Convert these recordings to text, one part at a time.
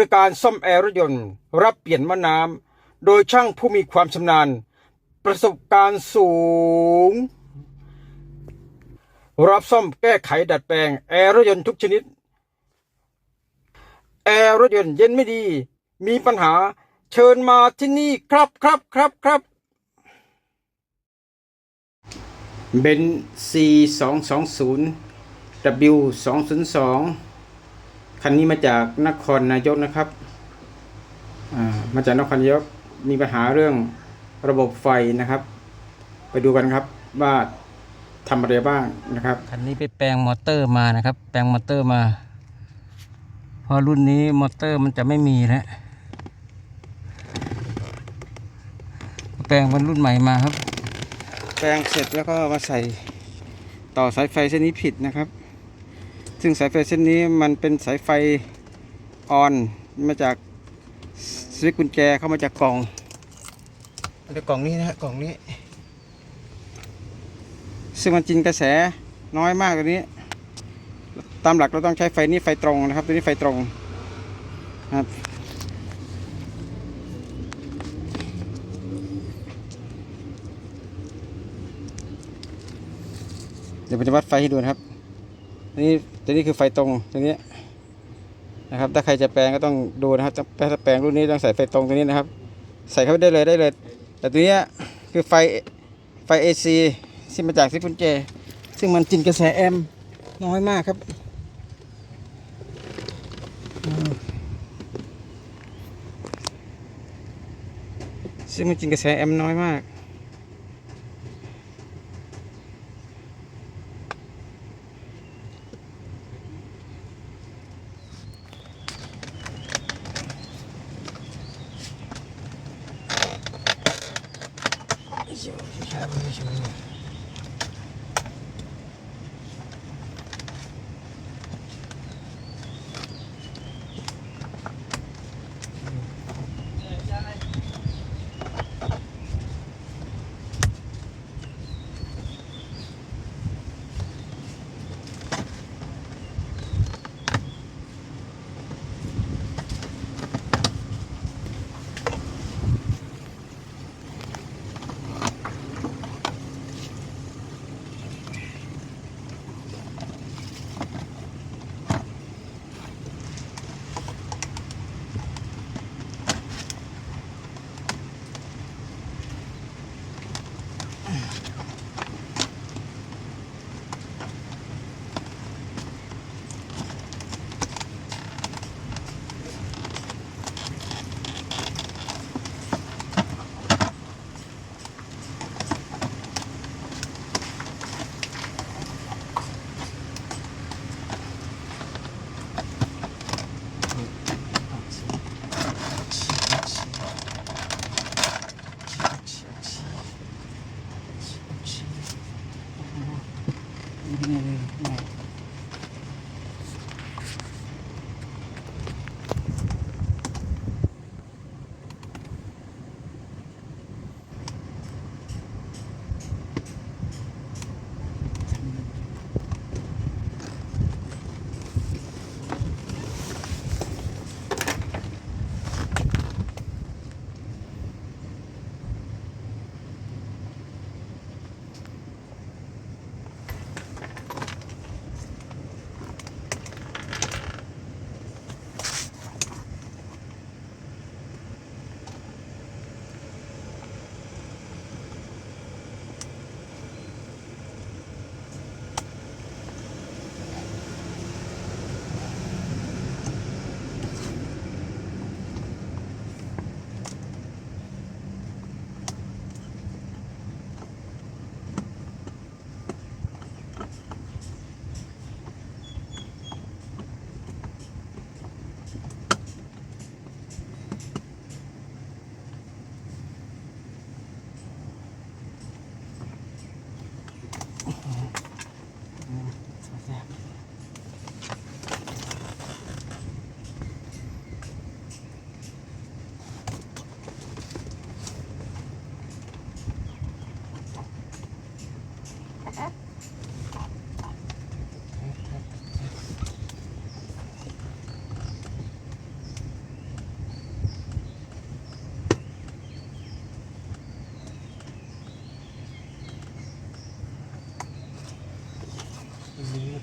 ริการซ่อมแอร์รถยนต์ รับเปลี่ยนมะน้ำโดยช่างผู้มีความชำนาญ ประสบการณ์สูง รับซ่อมแก้ไขดัดแปลงแอร์รถยนต์ทุกชนิด แอร์รถยนต์เย็นไม่ดี มีปัญหาเชิญมาที่นี่ครับครับครับครับเบนซีสองสองศูนย์ W สองศูนย์สอง คันนี้มาจากนครนายกนะครับอ่ามาจากนครนายกมีปัญหาเรื่องระบบไฟนะครับ ไปดูกันครับว่าทำอะไรบ้างนะครับคันนี้ไปแปลงมอเตอร์มานะครับ แปลงมอเตอร์มาเพราะรุ่นนี้มอเตอร์มันจะไม่มีแล้วแปลงเป็นรุ่นใหม่มาครับ แปลงเสร็จแล้วก็มาใส่ต่อสายไฟเส้นนี้ผิดนะครับ ซึ่งสายไฟเส้นนี้มันเป็นสายไฟออนมาจากสวิตช์กุญแจเข้ามาจากกล่องมาจากกล่องนี้นะฮะกล่องนี้ ซึ่งมันจินกระแสน้อยมากตัวนี้ ตามหลักเราต้องใช้ไฟนี้ไฟตรงนะครับ ตัวนี้ไฟตรงนะครับเดี๋ยวผมจะวัดไฟให้ดูนะครับอั นนี้ตัวนี้คือไฟตรงตัวนี้นะครับ ถ้าใครจะแปลงก็ต้องดูนะครับถ้าแปลงรุ่นนี้ต้องใส่ไฟตรงตัวนี้นะครับ ใส่เข้าไปได้เลยได้เลย แต่ตัวนี้คือไฟไฟ AC ที่มาจากซิกุญแจซึ่งมันจินกระแสแอมน้อยมากครับซึ่งมันจินกระแสแอมน้อยมาก Ich habe mich um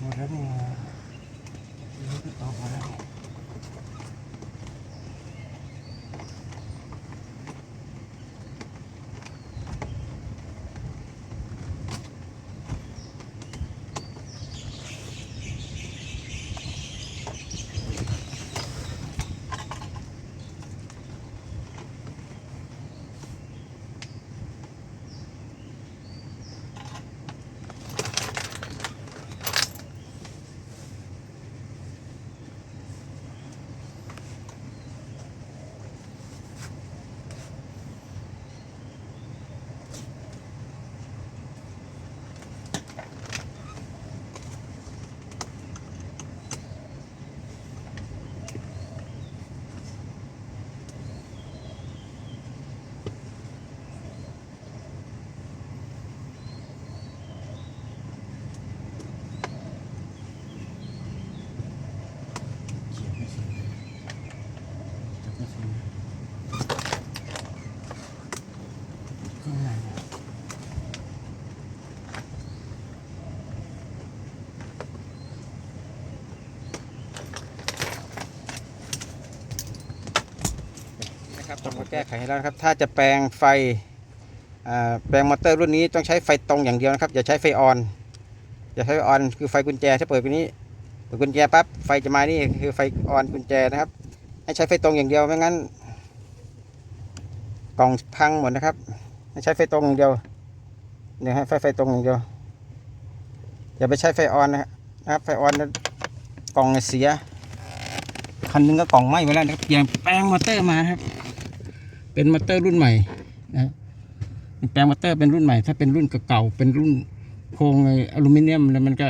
ตัวนนี่มนเองต่อไป นะครับผมก็แก้ไขให้แล้วนะครับ ถ้าจะแปลงไฟแปลงมอเตอร์รุ่นนี้ต้องใช้ไฟตรงอย่างเดียวนะครับ อย่าใช้ไฟออน อย่าใช้ไฟออนคือไฟกุญแจ ถ้าเปิดไปนี้ เปิดกุญแจปั๊บไฟจะมานี่คือไฟออนกุญแจนะครับ ให้ใช้ไฟตรงอย่างเดียวไม่งั้น กล่องพังหมดนะครับให้ใช้ไฟตรงอย่างเดียวเนี่ยให้ไฟไฟตรงอย่างเดียวอย่าไปใช้ไฟออนนะครับไฟออนกล่องเสียคันหนึงก็กล่องไหม้ไปแล้วนะครับเปลี่ยนแปลงมอเตอร์มาครับ เป็นมอเตอร์รุ่นใหม่นะครับแปลงมอเตอร์เป็นรุ่นใหม่ ถ้าเป็นรุ่นเก่าเป็นรุ่นโครงไอ้อลูมิเนียมแล้วมันก็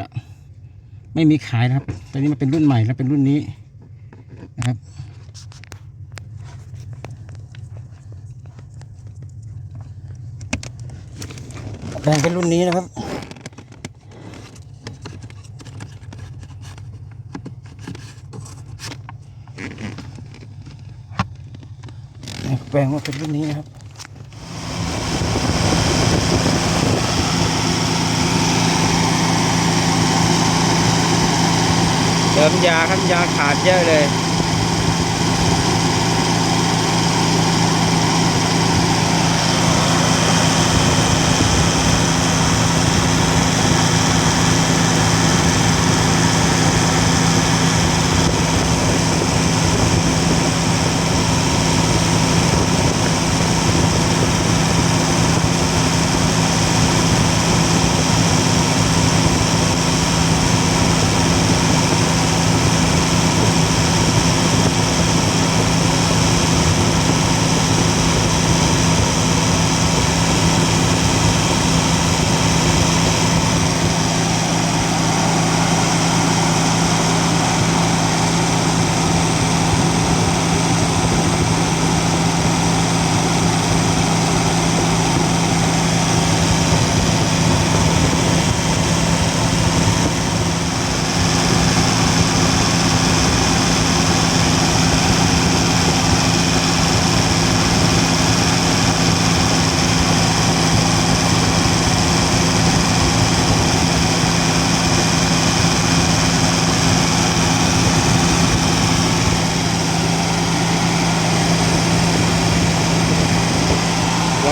ไม่มีขายนะครับตอนนี้มันเป็นรุ่นใหม่แล้วเป็นรุ่นนี้นะครับ แปลงเป็นรุ่นนี้นะครับ แปลงมาเป็นรุ่นนี้นะครับเติมยาครับยาขาดเยอะเลย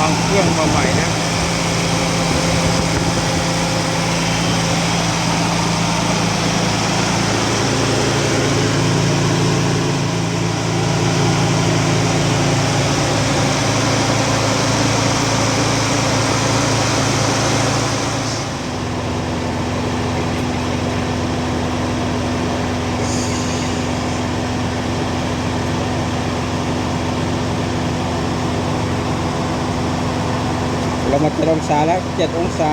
วางเครื่องมาใหม่นะ เรามาเจ็ดอง ศาแล้วเจ็ดองศา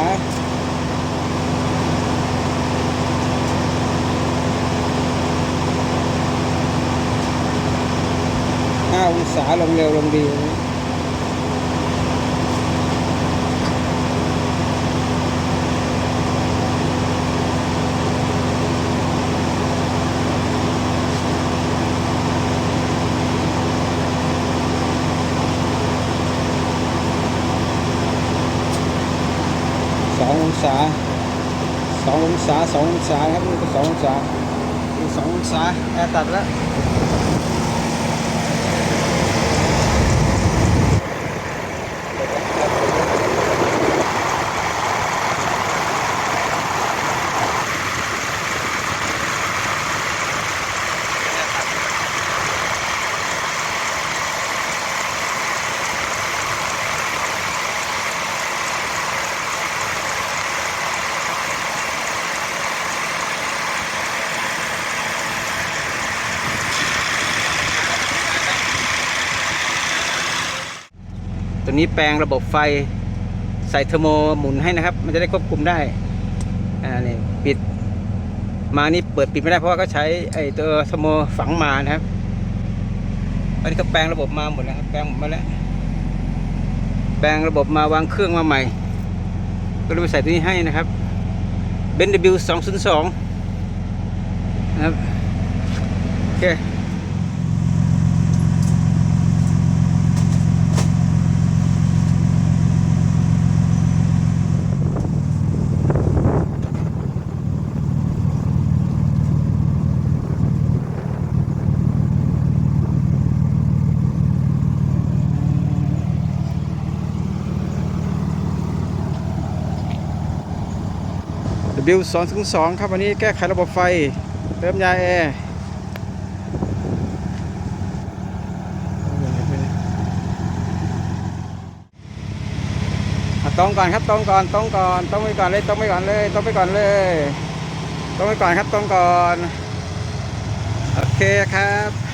ห้าองศาลงเร็วลงดี สององศาสององศาสององศาครับนี่ก็สององศาสององศาแอร์ตัดแล้ว นี้แปลงระบบไฟใส่เทอร์โมหมุนให้นะครับ มันจะได้ควบคุมได้อ่านี่ปิดมานี่เปิดปิดไม่ได้เพราะว่าก็ใช้ไอ้ตัวเทอร์โมฝังมานะครับอันนี้ก็แปลงระบบมาหมดแล้วครับแปลงหมดมาแล้ว แปลงระบบมาวางเครื่องมาใหม่ ก็เลยไปใส่ตัวนี้ให้นะครับเบนบิวสองศูนย์สองนะครับโอเค บิวสองถึงสองครับวันนี้แก้ไขระบบไฟ เติมยาแอร์อะตรงก่อนครับตรงก่อนตรงก่อนตรงไปก่อนเลยตรงไปก่อนเลยตรงไปก่อนเลยตรงไปก่อนครับตรงก่อน โอเคครับ